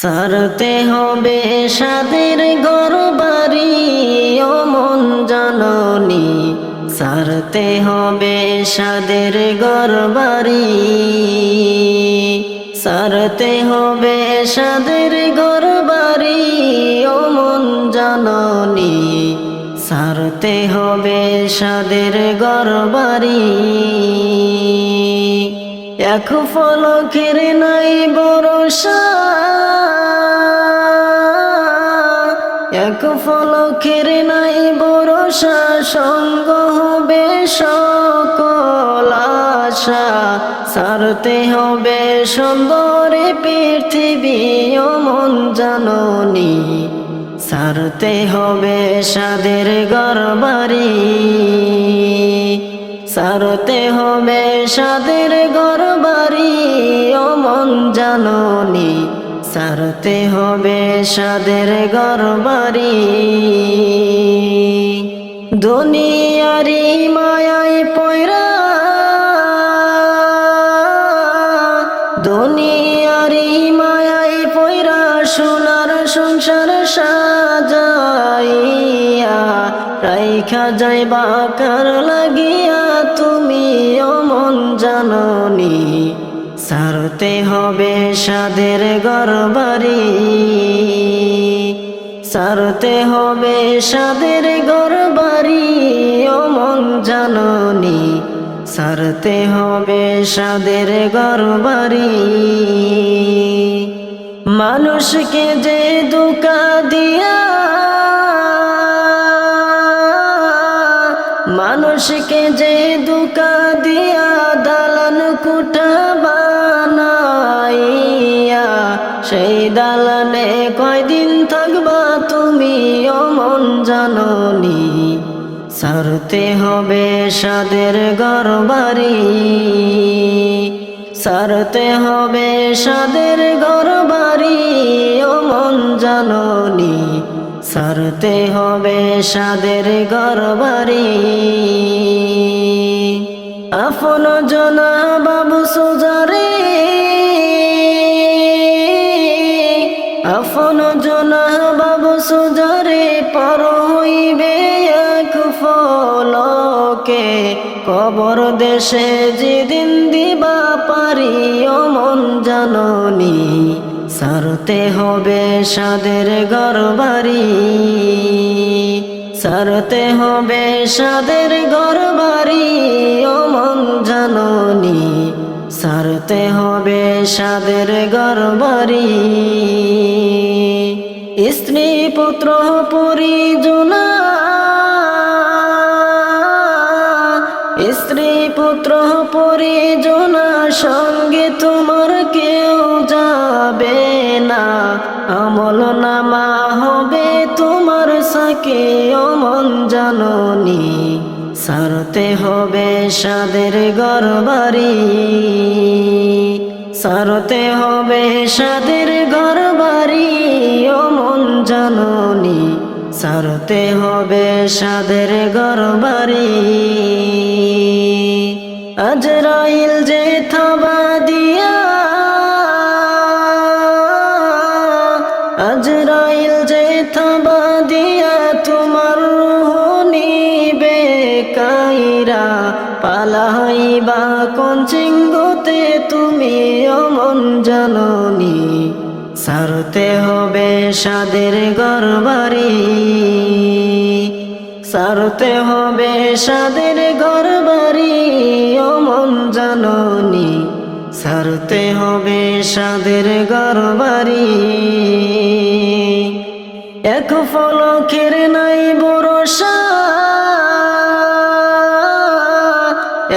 সারতে হবে সাদের ঘর বাড়ি ও মন জাননি। সারতে হবে সাদের ঘর বাড়ি সারতে হবে সাদের ঘর বাড়ি ও মন জাননি। সারতে হবে সাদের ঘর বাড়ি এক ফলকের নাই বরসা এক ফলকের নাই বরসা সঙ্গ হবে সকল আশা। সারতে হবে সুন্দরে পৃথিবী ও মন জাননি। সারতে হবে সাদের গরবারি। সারতে হবে সাদের গরবারি ও মন জাননি। সারতে হবে সাদের গরবারি। দুনিয়ারি মায়াই পয়রা। দুনিয়ারি মায়াই পয়রা সোনার সংসার সাজাইয়া। রাইখা যাইবা কার লাগিয়া তুমি অমন জাননি। সারতে হবে সাদের গরবারি। সারতে হবে সাদের গরবারি অমন জাননি। সারতে হবে সাদের গরবারি। মানুষকে যে দুকা দিয়া, মানুষকে যে দুকা দিয়া জাননি সারতে হবে সাদের গরবারি। সারতে হবে সাদের গরবারি অমন জাননি। সারতে হবে সাদের গরবারি। আপন জনা দেশে যেদিন দিবা পারি অমন জাননি। সারতে হবে সাদের গরবারি সারতে হবে সাদের গরবারি অমন জাননি। সারতে হবে সাদের গরবারি স্ত্রী পুত্র পরিজনা পুত্র পরিজনা সঙ্গে তোমার কেউ যাবে না। আমল নামা হবে তোমার সাকে অমন জাননি। সারতে হবে সাদের গরবারি। সারতে হবে সাদের গরবারি অমন জাননি। সারতে হবে সাদের গরবারি। আজরাইল যে থাবা দিয়া। আজরাইল যে থাবা দিয়া তোমার নিবে কাইরা পালাইবা কোন চিঙ্গতে তুমি অমন জাননি। সারতে হবে সাদের গরবারি সারতে হবে সাদের গরবারি মন জাননি। সারতে হবে সাদের গরবারি এক ফল ফলকের নাই বরসা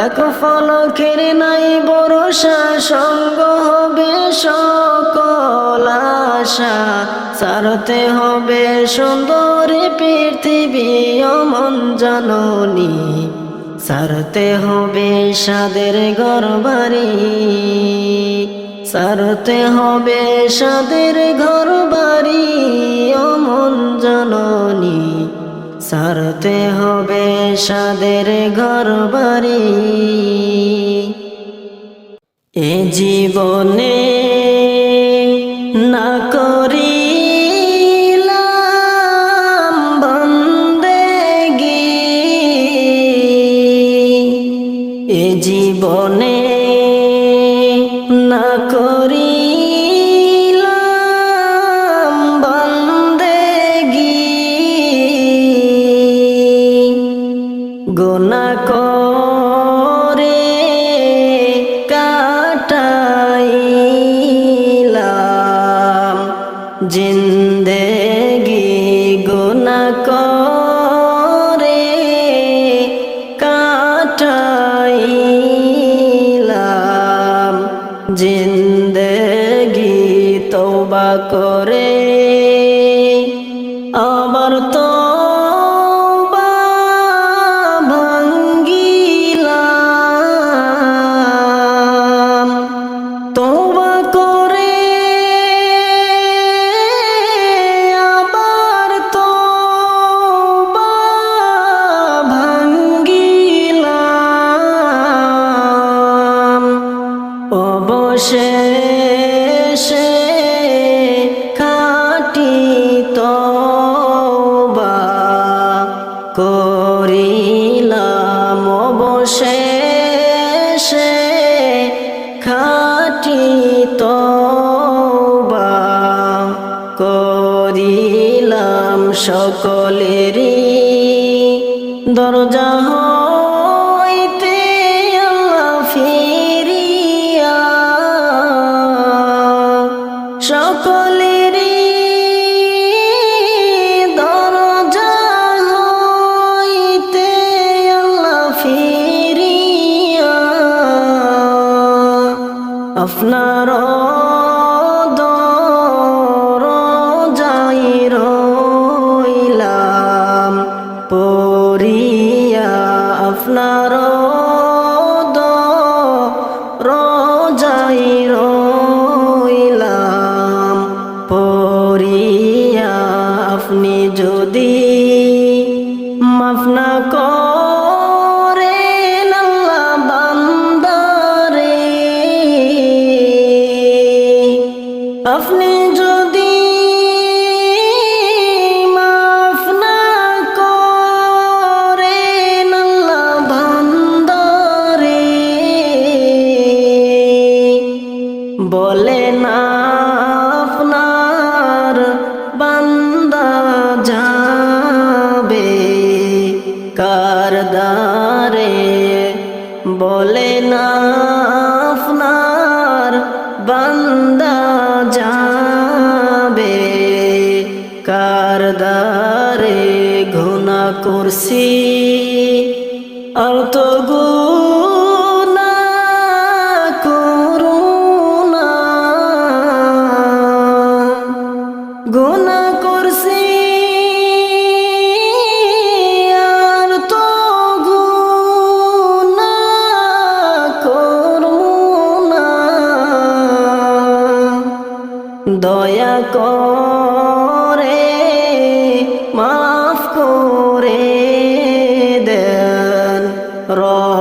এক ফলকের নাই বরসা সঙ্গ হবে সকল আশা সারতে হবে সুন্দরী পৃথিবী, অমন জাননি। সারতে হবে সাদের গরবারি সারতে হবে সাদের ঘর বাড়ি অমন জননী। সারতে হবে সাদের ঘর বাড়ি এ জীবনে জিন্দেগি তৌবা করে। আবার তো ভাঙ্গিলাম। তোবা সে আবার তো ভাঙ্গিলাম অবশেষে খাটি তওবা করিলাম। অবশেষে খাটি তওবা করিলাম সকলেরই আপনার করছি। আর তো গুনা ro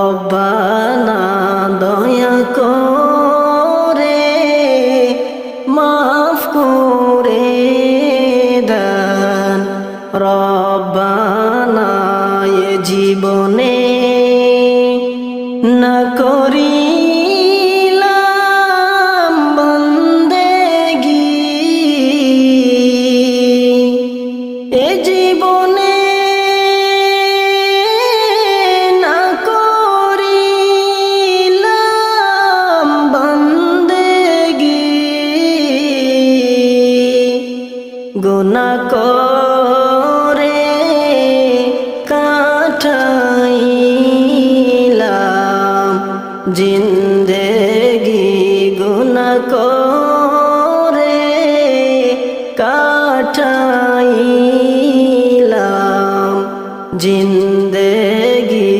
জিন্দেগি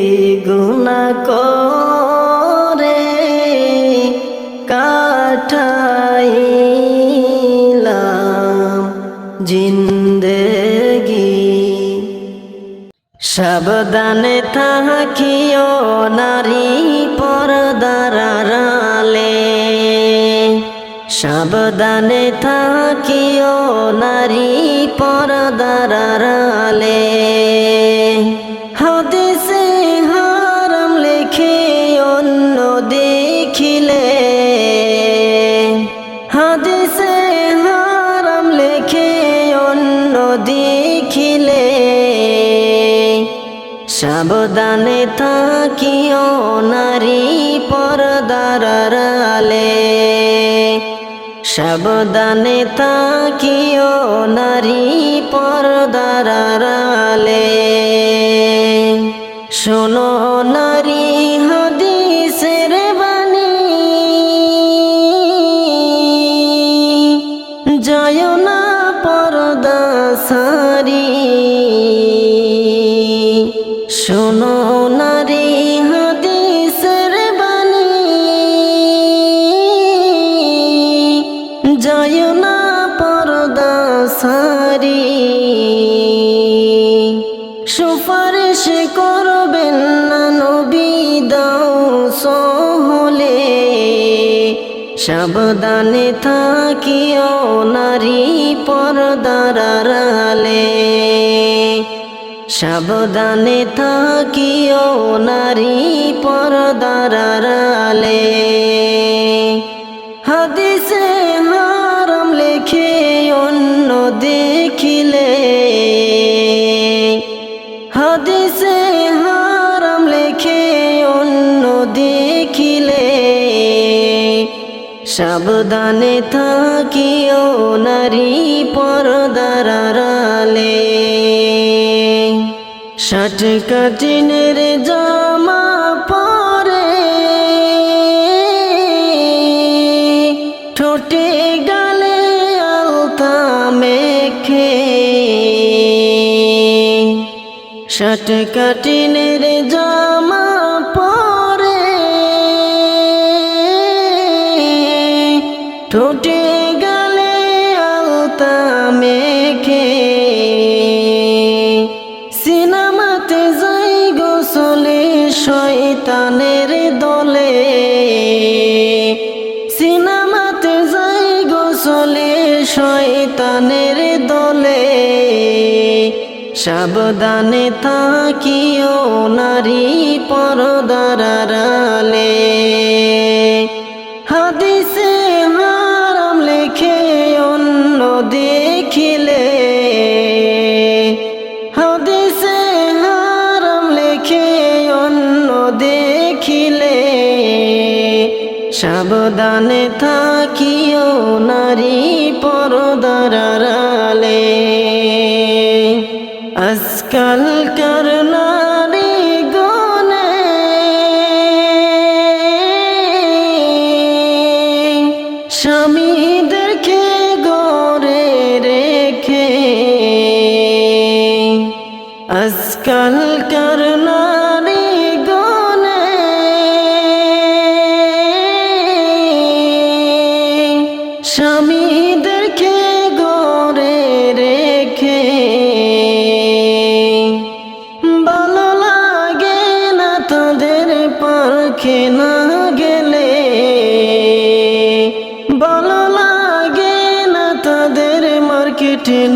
গুনা করে কাটাইলাম জিন্দেগি। সাবধানে থাকিও নারী পরদারালে সাবধানে থাকিও নারী পরদারালে হাদিসে হারাম লেখে অন্য দেখিলে। হাদিসে হারাম লেখে অন্য দেখিলে। সাবধানে থাকিও নারী পরদারালে সাবধানে থাকিও নারী পর্দার আড়ালে। শোনো নারী সারি। সুপারিশ করবেন না নবী, দাও সহলে। সাবধানে থাকিও নারী পর্দার আড়ালে। সাবধানে থাকিও নারী পর্দার সাবধানে থাকিও নারী পর্দার আড়ালে। ষাট কাটিনের জামা পরে ঠোঁটে গালে আলতা মেখে। ষাট কাটিনের গোসলে শয়তানের দলে। সিনেমাতে যাই গোসলে শৈতানের দলে। সাবধানে থাকিও নারী পরদার দেখিলে সাবধানে থাকিও নারী পরদার আড়ালে। আজকালকার নারী গনে? স্বামীদেরকে গড়ে রেখে। আজকালকার নারী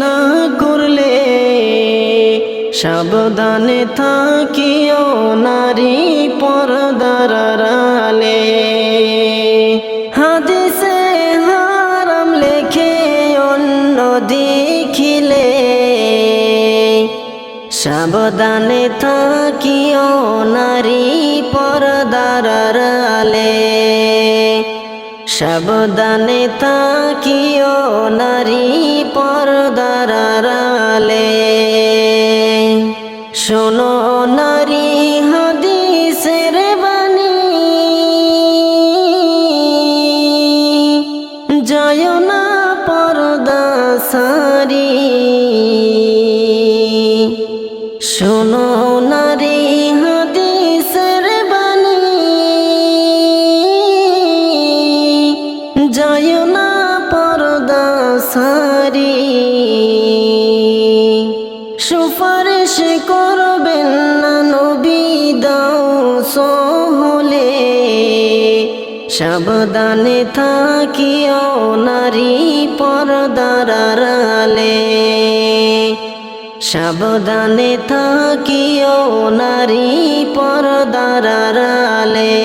না করলে সাবধানে থাকিও নারী পর্দার আড়ালে। হাদিসে হারাম লেখে অন্য দেখিলে। সাবধানে থাকিও নারী পর্দার আড়ালে। সাবধানে থাকিও নারী সারি। সুপারিশ করবেন না নবী, দাও সহলে। সাবধানে থাকিও নারী পর্দার আড়ালে। সাবধানে থাকিও নারী পর্দার আড়ালে।